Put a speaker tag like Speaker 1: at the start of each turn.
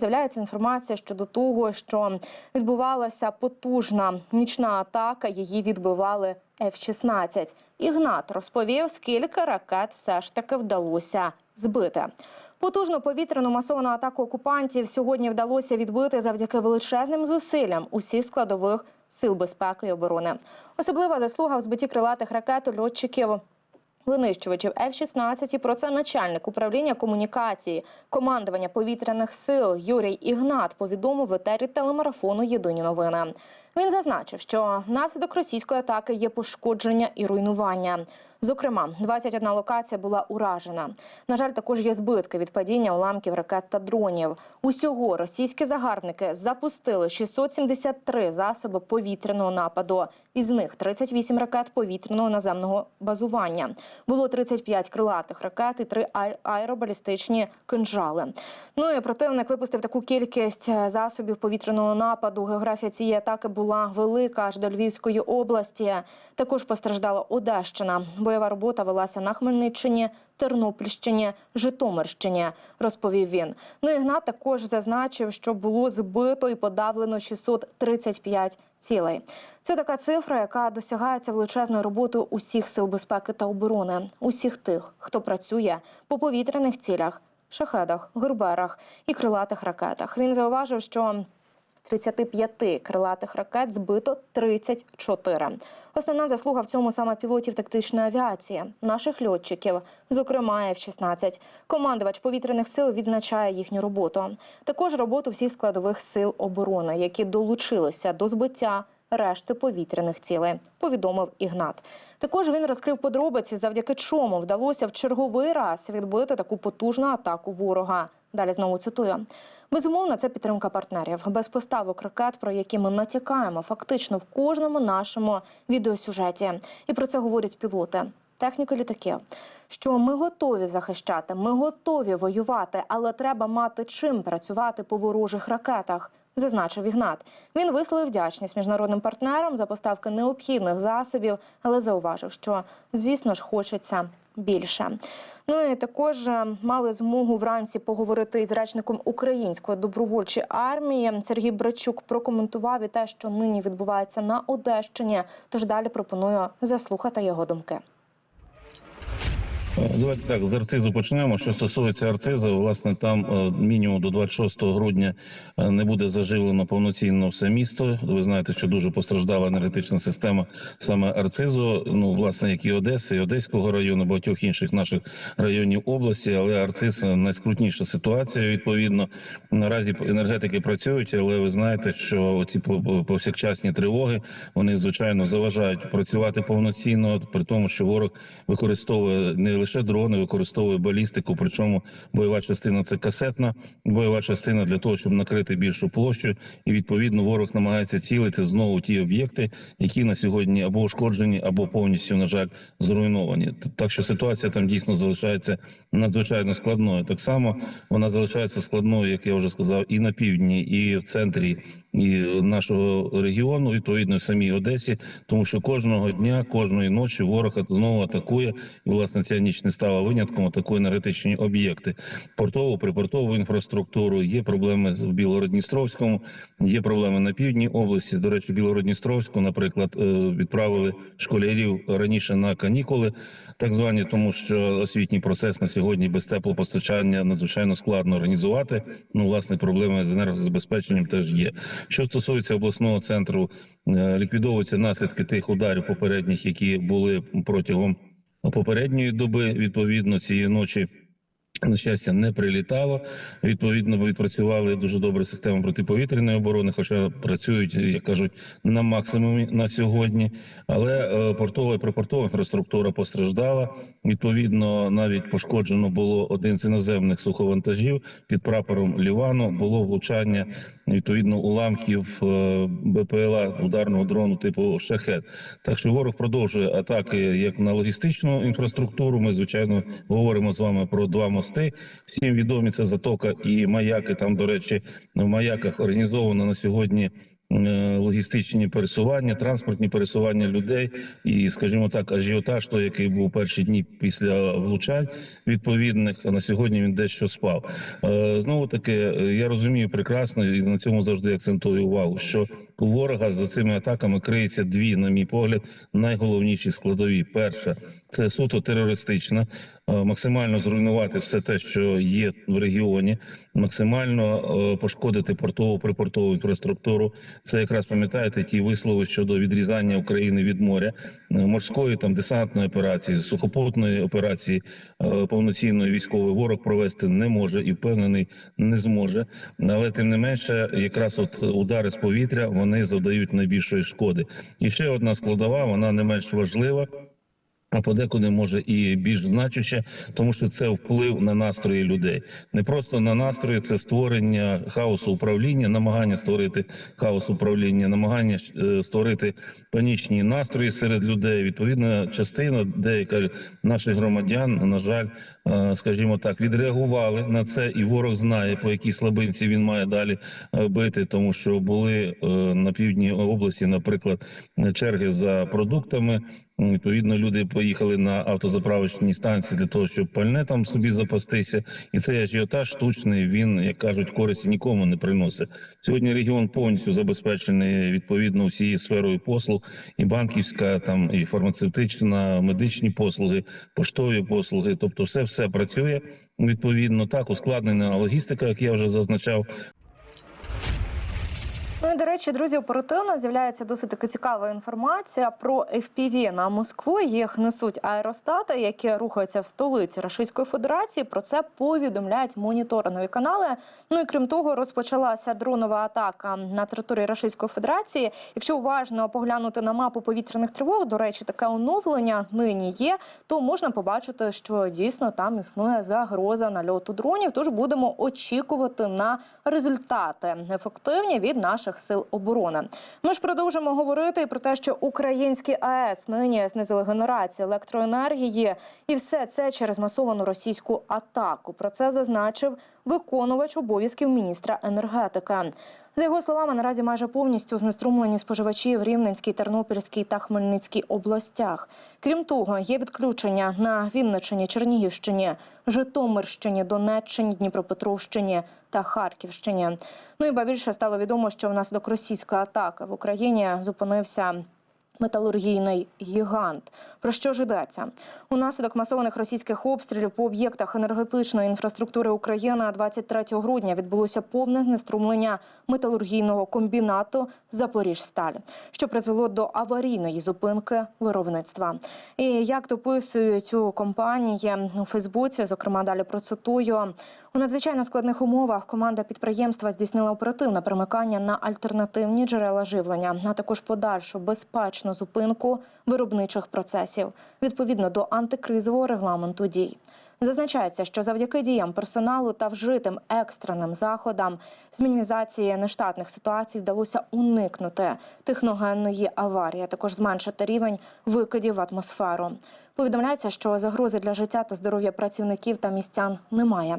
Speaker 1: З'являється інформація щодо того, що відбувалася потужна нічна атака. Її відбивали F-16. Ігнат розповів, скільки ракет все ж таки вдалося збити. Потужну повітряну масовану атаку окупантів сьогодні вдалося відбити завдяки величезним зусиллям усіх складових сил безпеки і оборони. Особлива заслуга в збитті крилатих ракет льотчиків винищувачів F-16 і про це начальник управління комунікації командування повітряних сил Юрій Ігнат повідомив в етері телемарафону Єдині новини. Він зазначив, що внаслідок російської атаки є пошкодження і руйнування. Зокрема, 21 локація була уражена. На жаль, також є збитки від падіння уламків ракет та дронів. Усього російські загарбники запустили 673 засоби повітряного нападу. Із них 38 ракет повітряного наземного базування. Було 35 крилатих ракет і 3 аеробалістичні кинжали. Ну і противник випустив таку кількість е, засобів повітряного нападу. Географія цієї атаки була велика аж до Львівської області. Також постраждала Одещина. Бойова робота велася на Хмельниччині, Тернопільщині, Житомирщині, розповів він. Ну Ігнат також зазначив, що було збито і подавлено 635 цілей. Це така цифра, яка досягається величезною роботою усіх сил безпеки та оборони, усіх тих, хто працює по повітряних цілях, шахедах, гурберах і крилатих ракетах. Він зауважив, що 35 крилатих ракет збито 34. Основна заслуга в цьому саме пілотів тактичної авіації, наших льотчиків, зокрема F-16. Командувач повітряних сил відзначає їхню роботу. Також роботу всіх складових сил оборони, які долучилися до збиття. Решти повітряних цілей, повідомив Ігнат. Також він розкрив подробиці, завдяки чому вдалося в черговий раз відбити таку потужну атаку ворога. Далі знову цитую. Безумовно, це підтримка партнерів без поставок ракет, про які ми натякаємо фактично в кожному нашому відеосюжеті. І про це говорять пілоти. Техніки літаків, що ми готові захищати, ми готові воювати, але треба мати чим працювати по ворожих ракетах, зазначив Ігнат. Він висловив вдячність міжнародним партнерам за поставки необхідних засобів, але зауважив, що звісно ж хочеться більше. Ну і також е, мали змогу вранці поговорити із речником української добровольчої армії. Сергій Брачук прокоментував і те, що нині відбувається на Одещині. Тож далі пропоную заслухати його думки.
Speaker 2: Е, Давайте так з арцизу почнемо. Що стосується арцизу, власне, там е, мінімум до 26 грудня е, не буде заживлено повноцінно все місто. Ви знаєте, що дуже постраждала енергетична система саме арцизу. Ну, власне, як і Одеси, і Одеського району, багатьох інших наших районів області. Але арциз найскрутніша ситуація. Відповідно, наразі енергетики працюють, але ви знаєте, що ці по- по- повсякчасні тривоги вони звичайно заважають працювати повноцінно, при тому, що ворог використовує не лише дрони, використовує балістику. Причому бойова частина це касетна бойова частина для того, щоб накрити більшу площу, і відповідно ворог намагається цілити знову ті об'єкти, які на сьогодні або ушкоджені, або повністю на жаль зруйновані. Так що ситуація там дійсно залишається надзвичайно складною. Так само вона залишається складною, як я вже сказав, і на півдні, і в центрі і нашого регіону, відповідно в самій Одесі, тому що кожного дня, кожної ночі ворог знову атакує. І власне ця ніч не стала винятком. Атакує енергетичні об'єкти, портову, припортову інфраструктуру. Є проблеми в Білгород-Дністровському, є проблеми на півдній області. До речі, Білгород-Дністровську, наприклад, е, відправили школярів раніше на канікули, так звані, тому що освітній процес на сьогодні без теплопостачання надзвичайно складно організувати. Ну, власне, проблеми з енергозабезпеченням теж є. Що стосується обласного центру, е, ліквідовуються наслідки тих ударів попередніх, які були протягом попередньої доби. Відповідно, цієї ночі. На щастя, не прилітало. Відповідно, відпрацювали дуже добре систему протиповітряної оборони, хоча працюють, як кажуть, на максимумі на сьогодні. Але е, портова і припортова інфраструктура постраждала. Відповідно, навіть пошкоджено було один з іноземних суховантажів під прапором Лівану. Було влучання відповідно уламків е, БПЛА ударного дрону типу шахет. Так що ворог продовжує атаки як на логістичну інфраструктуру. Ми звичайно говоримо з вами про два мости. Всім відомі це затока і маяки. Там, до речі, в маяках організовано на сьогодні е, логістичні пересування, транспортні пересування людей і, скажімо так, ажіотаж, той, який був перші дні після влучань відповідних, на сьогодні він дещо спав. Е, Знову таки, е, я розумію прекрасно і на цьому завжди акцентую увагу, що у ворога за цими атаками криється дві, на мій погляд, найголовніші складові. Перша це суто терористична, е, максимально зруйнувати все те, що є в регіоні, максимально е, пошкодити портову припортову інфраструктуру. Це якраз пам'ятаєте ті вислови щодо відрізання України від моря, е, морської там десантної операції, сухопутної операції повноцінної військовий ворог провести не може і впевнений не зможе. Але тим не менше, якраз от удари з повітря вони завдають найбільшої шкоди. І ще одна складова, вона не менш важлива. А подекуди може і більш значуще, тому що це вплив на настрої людей. Не просто на настрої, це створення хаосу управління, намагання створити хаос управління, намагання е, створити панічні настрої серед людей. Відповідна частина, деяка наших громадян, на жаль, е, скажімо так, відреагували на це, і ворог знає, по якій слабинці він має далі е, бити, тому що були на півдні області, наприклад, черги за продуктами. Відповідно, люди поїхали на автозаправочні станції для того, щоб пальне там собі запастися, і цей ажіотаж штучний. Він як кажуть, користі нікому не приносить. Сьогодні регіон повністю забезпечений відповідно всією сферою послуг, і банківська, там і фармацевтична, медичні послуги, поштові послуги. Тобто, все все працює відповідно. Так ускладнена логістика, як я вже зазначав.
Speaker 1: Ну і до речі, друзі, оперативно з'являється досить таки цікава інформація про FPV на Москву. Їх несуть аеростати, які рухаються в столиці Російської Федерації. Про це повідомляють моніторингові канали. Ну і крім того, розпочалася дронова атака на території Російської Федерації. Якщо уважно поглянути на мапу повітряних тривог, до речі, таке оновлення нині є, то можна побачити, що дійсно там існує загроза нальоту дронів. Тож будемо очікувати на результати ефективні від наших сил оборони. Ми ж продовжимо говорити про те, що українські АЕС нині знизили генерацію електроенергії, і все це через масовану російську атаку. Про це зазначив виконувач обов'язків міністра енергетики. За його словами, наразі майже повністю знеструмлені споживачі в Рівненській, Тернопільській та Хмельницькій областях. Крім того, є відключення на Вінниччині, Чернігівщині, Житомирщині, Донеччині, Дніпропетровщині та Харківщині. Ну і ба більше стало відомо, що внаслідок російської атаки в Україні зупинився. Металургійний гігант. Про що ж йдеться? Унаслідок масованих російських обстрілів по об'єктах енергетичної інфраструктури України 23 грудня відбулося повне знеструмлення металургійного комбінату Запоріжсталь, що призвело до аварійної зупинки виробництва. І як дописують у компанії у Фейсбуці, зокрема далі процитую. У надзвичайно складних умовах команда підприємства здійснила оперативне примикання на альтернативні джерела живлення, а також подальшу безпечну зупинку виробничих процесів відповідно до антикризового регламенту дій. Зазначається, що завдяки діям персоналу та вжитим екстреним заходам з мінімізації нештатних ситуацій вдалося уникнути техногенної аварії, а також зменшити рівень викидів в атмосферу. Повідомляється, що загрози для життя та здоров'я працівників та містян немає.